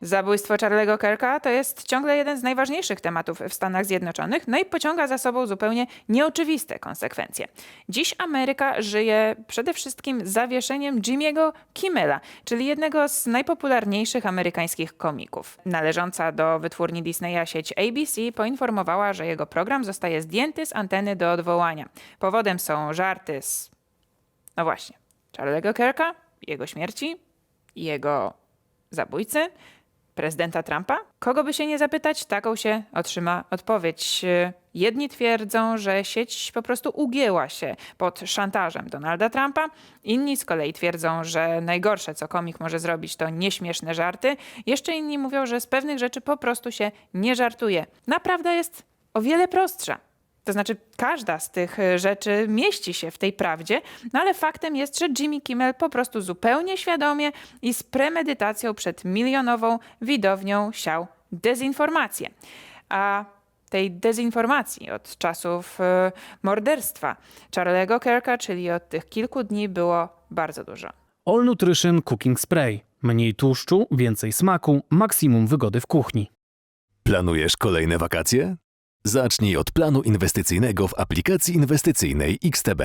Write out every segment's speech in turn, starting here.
Zabójstwo Charlie'ego Kirka to jest ciągle jeden z najważniejszych tematów w Stanach Zjednoczonych, no i pociąga za sobą zupełnie nieoczywiste konsekwencje. Dziś Ameryka żyje przede wszystkim zawieszeniem Jimmy'ego Kimmela, czyli jednego z najpopularniejszych amerykańskich komików. Należąca do wytwórni Disneya sieć ABC poinformowała, że jego program zostaje zdjęty z anteny do odwołania. Powodem są żarty z... no właśnie, Charlie'ego Kirka, jego śmierci, jego zabójcy, prezydenta Trumpa? Kogo by się nie zapytać, taką się otrzyma odpowiedź. Jedni twierdzą, że sieć po prostu ugięła się pod szantażem Donalda Trumpa, inni z kolei twierdzą, że najgorsze, co komik może zrobić, to nieśmieszne żarty. Jeszcze inni mówią, że z pewnych rzeczy po prostu się nie żartuje. Naprawdę jest o wiele prostsza. To znaczy, każda z tych e, rzeczy mieści się w tej prawdzie, no ale faktem jest, że Jimmy Kimmel po prostu zupełnie świadomie i z premedytacją przed milionową widownią siał dezinformację. A tej dezinformacji od czasów e, morderstwa Charlie'ego Kirka, czyli od tych kilku dni, było bardzo dużo. All Nutrition Cooking Spray. Mniej tłuszczu, więcej smaku, maksimum wygody w kuchni. Planujesz kolejne wakacje? Zacznij od planu inwestycyjnego w aplikacji inwestycyjnej XTB.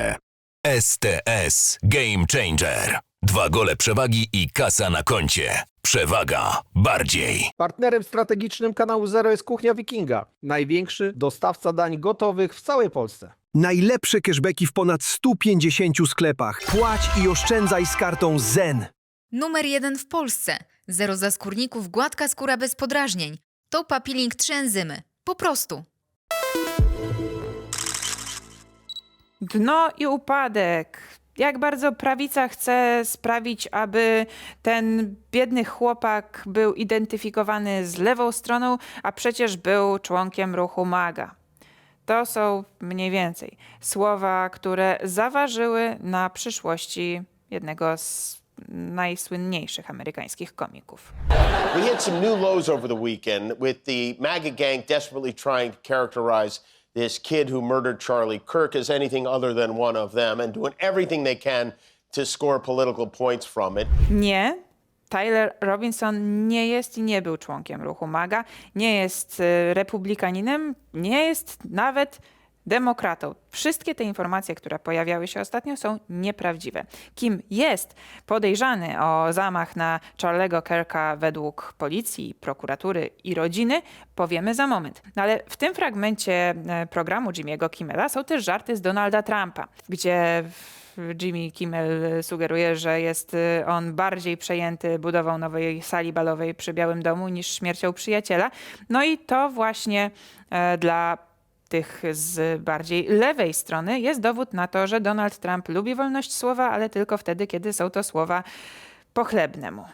STS Game Changer. Dwa gole przewagi i kasa na koncie. Przewaga bardziej. Partnerem strategicznym kanału Zero jest Kuchnia Wikinga, największy dostawca dań gotowych w całej Polsce. Najlepsze cashbacki w ponad 150 sklepach. Płać i oszczędzaj z kartą ZEN. Numer jeden w Polsce. Zero zaskórników, gładka skóra bez podrażnień. To papiling 3 enzymy. Po prostu. Dno i upadek. Jak bardzo prawica chce sprawić, aby ten biedny chłopak był identyfikowany z lewą stroną, a przecież był członkiem ruchu MAGA. To są mniej więcej słowa, które zaważyły na przyszłości jednego z najsłynniejszych amerykańskich komików. We hit some new lows over the weekend with the MAGA gang desperately trying to characterize this kid who murdered Charlie Kirk as anything other than one of them and doing everything they can to score political points from it. Nie. Tyler Robinson nie jest i nie był członkiem ruchu MAGA, nie jest y, republikaninem, nie jest nawet demokratą. Wszystkie te informacje, które pojawiały się ostatnio, są nieprawdziwe. Kim jest podejrzany o zamach na Charlie'ego Kirka według policji, prokuratury i rodziny, powiemy za moment. No ale w tym fragmencie e, programu Jimmy'ego Kimmela są też żarty z Donalda Trumpa, gdzie Jimmy Kimmel sugeruje, że jest y, on bardziej przejęty budową nowej sali balowej przy Białym Domu niż śmiercią przyjaciela. No i to właśnie e, dla tych z bardziej lewej strony jest dowód na to, że Donald Trump lubi wolność słowa, ale tylko wtedy, kiedy są to słowa pochlebne mu.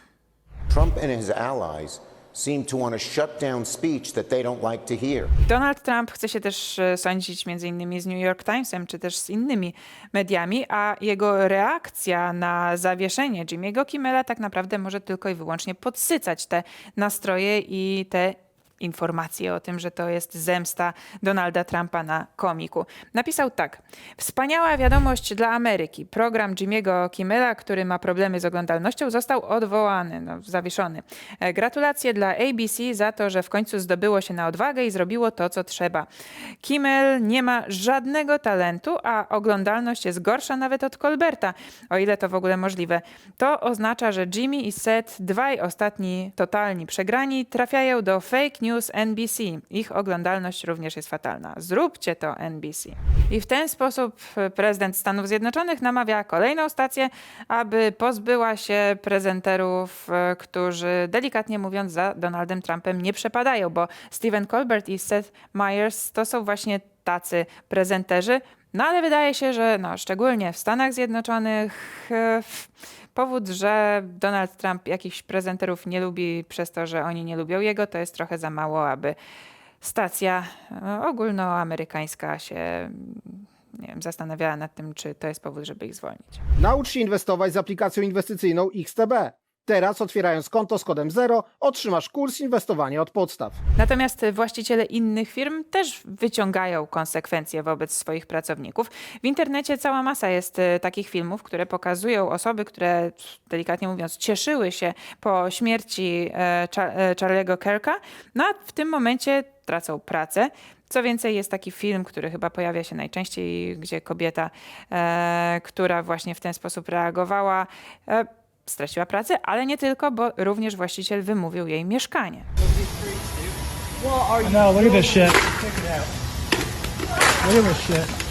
Trump and his allies seem to want to shut down speech that they don't like to hear. Donald Trump chce się też e, sądzić między innymi z New York Timesem, czy też z innymi mediami, a jego reakcja na zawieszenie Jimmy'ego Kimmela tak naprawdę może tylko i wyłącznie podsycać te nastroje i te informacje o tym, że to jest zemsta Donalda Trumpa na komiku. Napisał tak. Wspaniała wiadomość dla Ameryki. Program Jimmy'ego Kimmela, który ma problemy z oglądalnością, został odwołany, no, zawieszony. E, Gratulacje dla ABC za to, że w końcu zdobyło się na odwagę i zrobiło to, co trzeba. Kimmel nie ma żadnego talentu, a oglądalność jest gorsza nawet od Colberta, o ile to w ogóle możliwe. To oznacza, że Jimmy i Seth, dwaj ostatni totalni przegrani, trafiają do fake news NBC. Ich oglądalność również jest fatalna. Zróbcie to NBC. I w ten sposób prezydent Stanów Zjednoczonych namawia kolejną stację, aby pozbyła się prezenterów, e, którzy delikatnie mówiąc za Donaldem Trumpem nie przepadają, bo Stephen Colbert i Seth Meyers to są właśnie tacy prezenterzy. No ale wydaje się, że no, szczególnie w Stanach Zjednoczonych e, powód, że Donald Trump jakichś prezenterów nie lubi przez to, że oni nie lubią jego, to jest trochę za mało, aby stacja e, ogólnoamerykańska się nie wiem, zastanawiała nad tym, czy to jest powód, żeby ich zwolnić. Naucz się inwestować z aplikacją inwestycyjną XTB. Teraz otwierając konto z kodem 0 otrzymasz kurs inwestowania od podstaw. Natomiast właściciele innych firm też wyciągają konsekwencje wobec swoich pracowników. W internecie cała masa jest e, takich filmów, które pokazują osoby, które delikatnie mówiąc cieszyły się po śmierci e, e, Charlie'ego Kirka, no a w tym momencie tracą pracę. Co więcej, jest taki film, który chyba pojawia się najczęściej, gdzie kobieta, e, która właśnie w ten sposób reagowała, e, straciła pracę, ale nie tylko, bo również właściciel wymówił jej mieszkanie. No, look at this shit. Check it out. Look at this shit.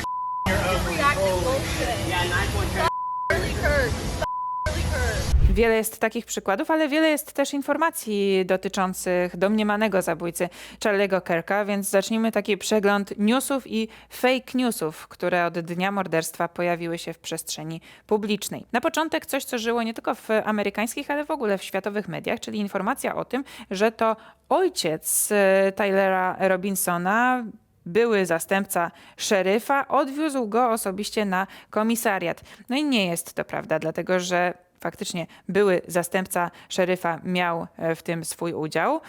Wiele jest takich przykładów, ale wiele jest też informacji dotyczących domniemanego zabójcy Charlie'ego Kirka, więc zacznijmy taki przegląd newsów i fake newsów, które od dnia morderstwa pojawiły się w przestrzeni publicznej. Na początek coś, co żyło nie tylko w amerykańskich, ale w ogóle w światowych mediach, czyli informacja o tym, że to ojciec e, Tylera Robinsona były zastępca szeryfa odwiózł go osobiście na komisariat. No i nie jest to prawda, dlatego że faktycznie były zastępca szeryfa miał e, w tym swój udział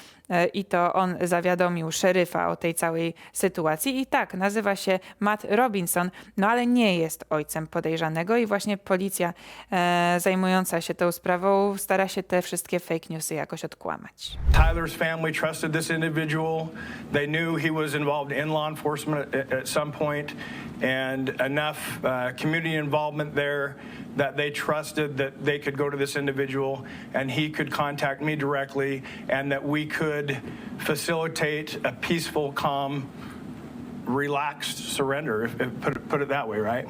i to on zawiadomił szeryfa o tej całej sytuacji. I tak, nazywa się Matt Robinson, no ale nie jest ojcem podejrzanego i właśnie policja e, zajmująca się tą sprawą stara się te wszystkie fake newsy jakoś odkłamać. Tyler's family trusted this individual. They knew he was involved in law enforcement at, at some point, and enough uh, community involvement there that they trusted that they could go to this individual and he could contact me directly, and that we could facilitate a peaceful, calm, relaxed surrender. If, if, put put it that way, right?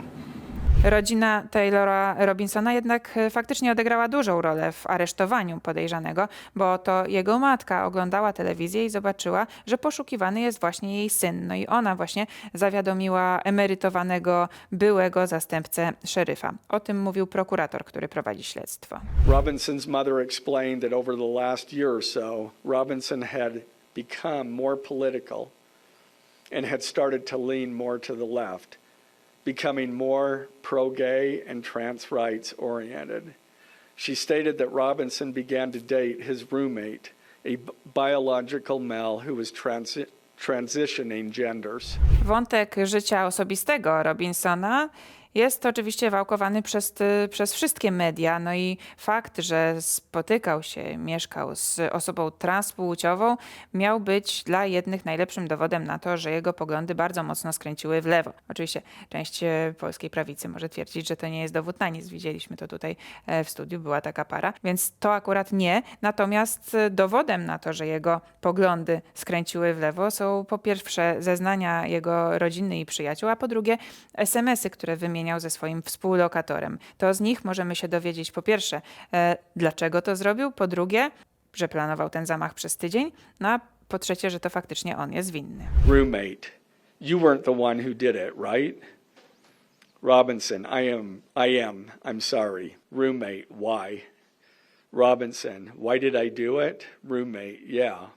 Rodzina Taylora Robinsona jednak e, faktycznie odegrała dużą rolę w aresztowaniu podejrzanego, bo to jego matka oglądała telewizję i zobaczyła, że poszukiwany jest właśnie jej syn. No i ona właśnie zawiadomiła emerytowanego byłego zastępcę szeryfa. O tym mówił prokurator, który prowadzi śledztwo. Robinson's mother explained that over the last year or so, Robinson had become more political and had started to lean more to the left, becoming more pro gay and trans rights oriented. She stated that Robinson began to date his roommate, a biological male who was transi- transitioning genders. Wątek życia osobistego Robinsona jest oczywiście wałkowany przez, przez wszystkie media. No i fakt, że spotykał się, mieszkał z osobą transpłciową, miał być dla jednych najlepszym dowodem na to, że jego poglądy bardzo mocno skręciły w lewo. Oczywiście część e, polskiej prawicy może twierdzić, że to nie jest dowód na nic. Widzieliśmy to tutaj e, w studiu, była taka para, więc to akurat nie. Natomiast e, dowodem na to, że jego poglądy skręciły w lewo są po pierwsze zeznania jego rodziny i przyjaciół, a po drugie SMS-y, które wymieniał ze swoim współlokatorem. To z nich możemy się dowiedzieć po pierwsze, e, dlaczego to zrobił, po drugie, że planował ten zamach przez tydzień, no a po trzecie, że to faktycznie on jest winny. Roommate, you weren't the one who did it, right? Robinson, I am, I am, I'm sorry. Roommate, why? Robinson, why did I do it? Roommate, yeah.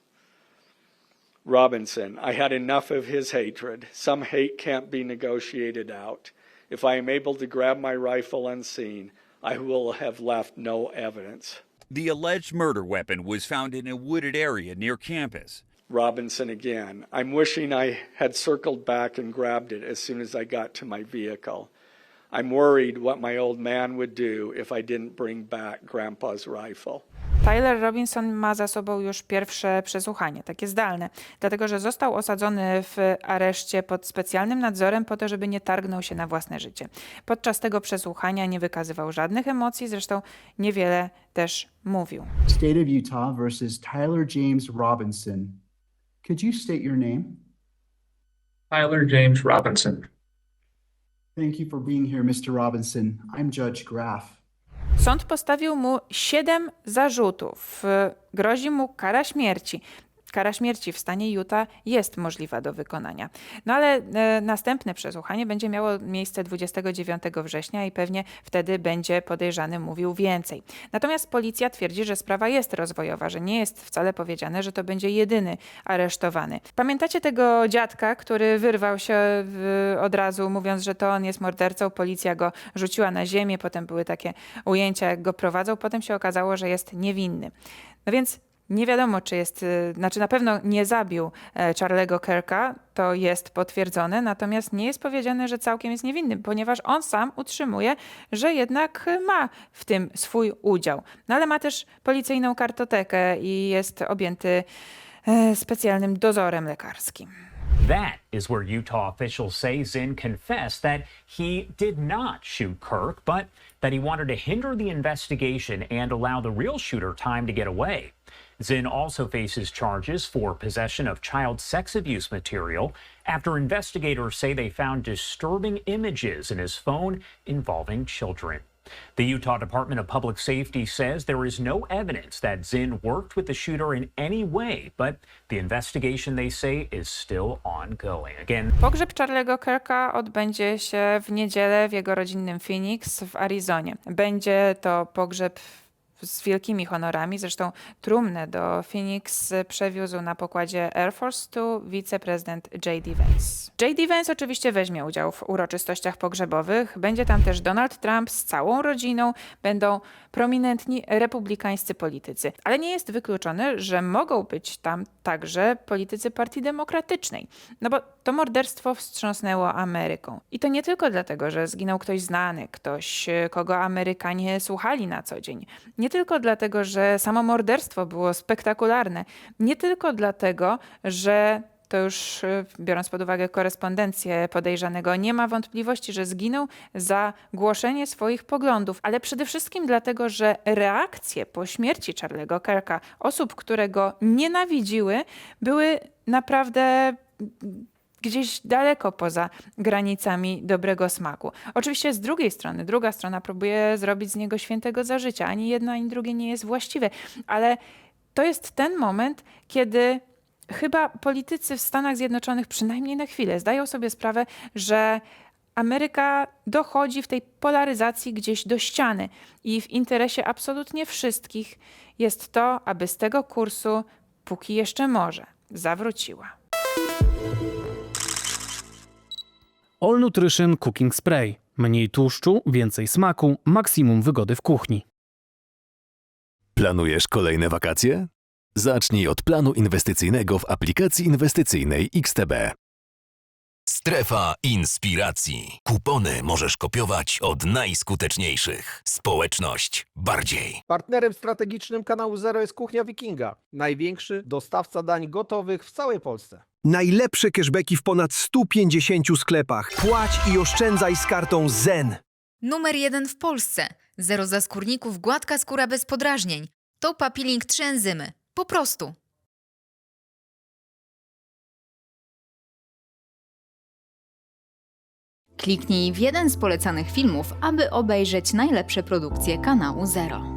Robinson, I had enough of his hatred. Some hate can't be negotiated out. If I am able to grab my rifle unseen, I will have left no evidence. The alleged murder weapon was found in a wooded area near campus. Robinson again. I'm wishing I had circled back and grabbed it as soon as I got to my vehicle. I'm worried what my old man would do if I didn't bring back Grandpa's rifle. Tyler Robinson ma za sobą już pierwsze przesłuchanie, takie zdalne, dlatego że został osadzony w areszcie pod specjalnym nadzorem po to, żeby nie targnął się na własne życie. Podczas tego przesłuchania nie wykazywał żadnych emocji, zresztą niewiele też mówił. State of Utah versus Tyler James Robinson. Could you state your name? Tyler James Robinson. Thank you for being here, Mr. Robinson. I'm Judge Graff. Sąd postawił mu siedem zarzutów. Grozi mu kara śmierci. Kara śmierci w stanie Utah jest możliwa do wykonania. No ale e, następne przesłuchanie będzie miało miejsce 29 września i pewnie wtedy będzie podejrzany mówił więcej. Natomiast policja twierdzi, że sprawa jest rozwojowa, że nie jest wcale powiedziane, że to będzie jedyny aresztowany. Pamiętacie tego dziadka, który wyrwał się w, od razu, mówiąc, że to on jest mordercą? Policja go rzuciła na ziemię, potem były takie ujęcia, jak go prowadzą, potem się okazało, że jest niewinny. No więc nie wiadomo, czy jest, y, znaczy na pewno nie zabił e, Charlego Kirka, to jest potwierdzone, natomiast nie jest powiedziane, że całkiem jest niewinny, ponieważ on sam utrzymuje, że jednak y, ma w tym swój udział. No ale ma też policyjną kartotekę i jest objęty e, specjalnym dozorem lekarskim. That is where Utah officials say Zinn confessed that he did not shoot Kirk, but that he wanted to hinder the investigation and allow the real shooter time to get away. Zinn also faces charges for possession of child sex abuse material after investigators say they found disturbing images in his phone involving children. The Utah Department of Public Safety says there is no evidence that Zinn worked with the shooter in any way, but the investigation, they say, is still ongoing. Again, Pogrzeb Charlego Kirka odbędzie się w niedzielę w jego rodzinnym Phoenix w Arizonie. Będzie to pogrzeb z wielkimi honorami. Zresztą trumnę do Phoenix przewiózł na pokładzie Air Force Two wiceprezydent J.D. Vance. J.D. Vance oczywiście weźmie udział w uroczystościach pogrzebowych. Będzie tam też Donald Trump z całą rodziną. Będą prominentni republikańscy politycy. Ale nie jest wykluczone, że mogą być tam także politycy Partii Demokratycznej. No bo to morderstwo wstrząsnęło Ameryką. I to nie tylko dlatego, że zginął ktoś znany, ktoś, kogo Amerykanie słuchali na co dzień. Nie tylko dlatego, że samo morderstwo było spektakularne. Nie tylko dlatego, że to już e, biorąc pod uwagę korespondencję podejrzanego, nie ma wątpliwości, że zginął za głoszenie swoich poglądów, ale przede wszystkim dlatego, że reakcje po śmierci Charlie'ego Kirka osób, które go nienawidziły, były naprawdę gdzieś daleko poza granicami dobrego smaku. Oczywiście z drugiej strony, druga strona próbuje zrobić z niego świętego za życia. Ani jedno, ani drugie nie jest właściwe, ale to jest ten moment, kiedy chyba politycy w Stanach Zjednoczonych, przynajmniej na chwilę, zdają sobie sprawę, że Ameryka dochodzi w tej polaryzacji gdzieś do ściany i w interesie absolutnie wszystkich jest to, aby z tego kursu, póki jeszcze może, zawróciła. All Nutrition Cooking Spray. Mniej tłuszczu, więcej smaku, maksimum wygody w kuchni. Planujesz kolejne wakacje? Zacznij od planu inwestycyjnego w aplikacji inwestycyjnej XTB. Strefa inspiracji. Kupony możesz kopiować od najskuteczniejszych. Społeczność bardziej. Partnerem strategicznym kanału Zero jest Kuchnia Wikinga, największy dostawca dań gotowych w całej Polsce. Najlepsze cashbacki w ponad 150 sklepach. Płać i oszczędzaj z kartą ZEN. Numer jeden w Polsce. Zero zaskórników, gładka skóra bez podrażnień. To Papilink 3 enzymy. Po prostu. Kliknij w jeden z polecanych filmów, aby obejrzeć najlepsze produkcje kanału Zero.